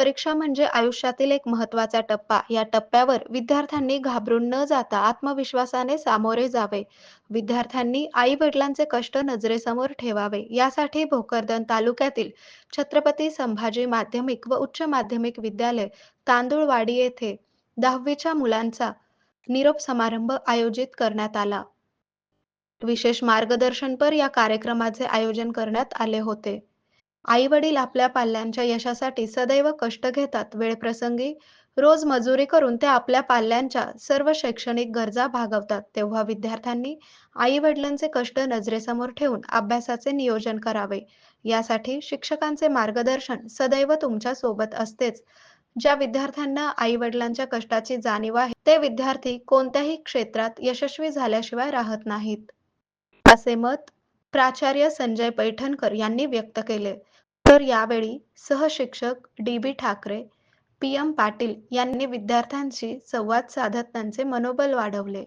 परीक्षा म्हणजे आयुष्यातील एक महत्त्वाचा टप्पा. या टप्प्यावर विद्यार्थ्यांनी घाबरून न जाता आत्मविश्वासाने सामोरे जावे. विद्यार्थ्यांनी आई-वडिलांचे कष्ट नजरेसमोर ठेवावे. यासाठी भोकरदन तालुक्यातील छत्रपती संभाजी माध्यमिक व उच्च माध्यमिक विद्यालय, तांदूळवाडी येथे दहावीच्या मुलांचा निरोप समारंभ आयोजित करण्यात आला. विशेष मार्गदर्शनपर या कार्यक्रमाचे आयोजन करण्यात आले होते. आई-वडील आपल्या पाल्यांच्या यशासाठी सदैव कष्ट घेतात. वेळप्रसंगी रोज मजुरी करून ते आपल्या पाल्यांच्या सर्व शैक्षणिक गरजा भागवतात. तेव्हा विद्यार्थ्यांनी आई-वडिलांचे कष्ट नजरेसमोर ठेवून अभ्यासाचे नियोजन करावे. यासाठी शिक्षकांचे मार्गदर्शन सदैव तुमच्यासोबत असतेच. ज्या विद्यार्थ्यांना आई-वडिलांच्या कष्टाची जाणीव आहे, ते विद्यार्थी कोणत्याही क्षेत्रात यशस्वी झाल्याशिवाय राहत नाहीत. असे मत प्राचार्य संजय पैठणकर यांनी व्यक्त केले. तर यावेळी सहशिक्षक D. B. Thakare, P. M. Patil यांनी विद्यार्थ्यांशी संवाद साधत त्यांचे मनोबल वाढवले.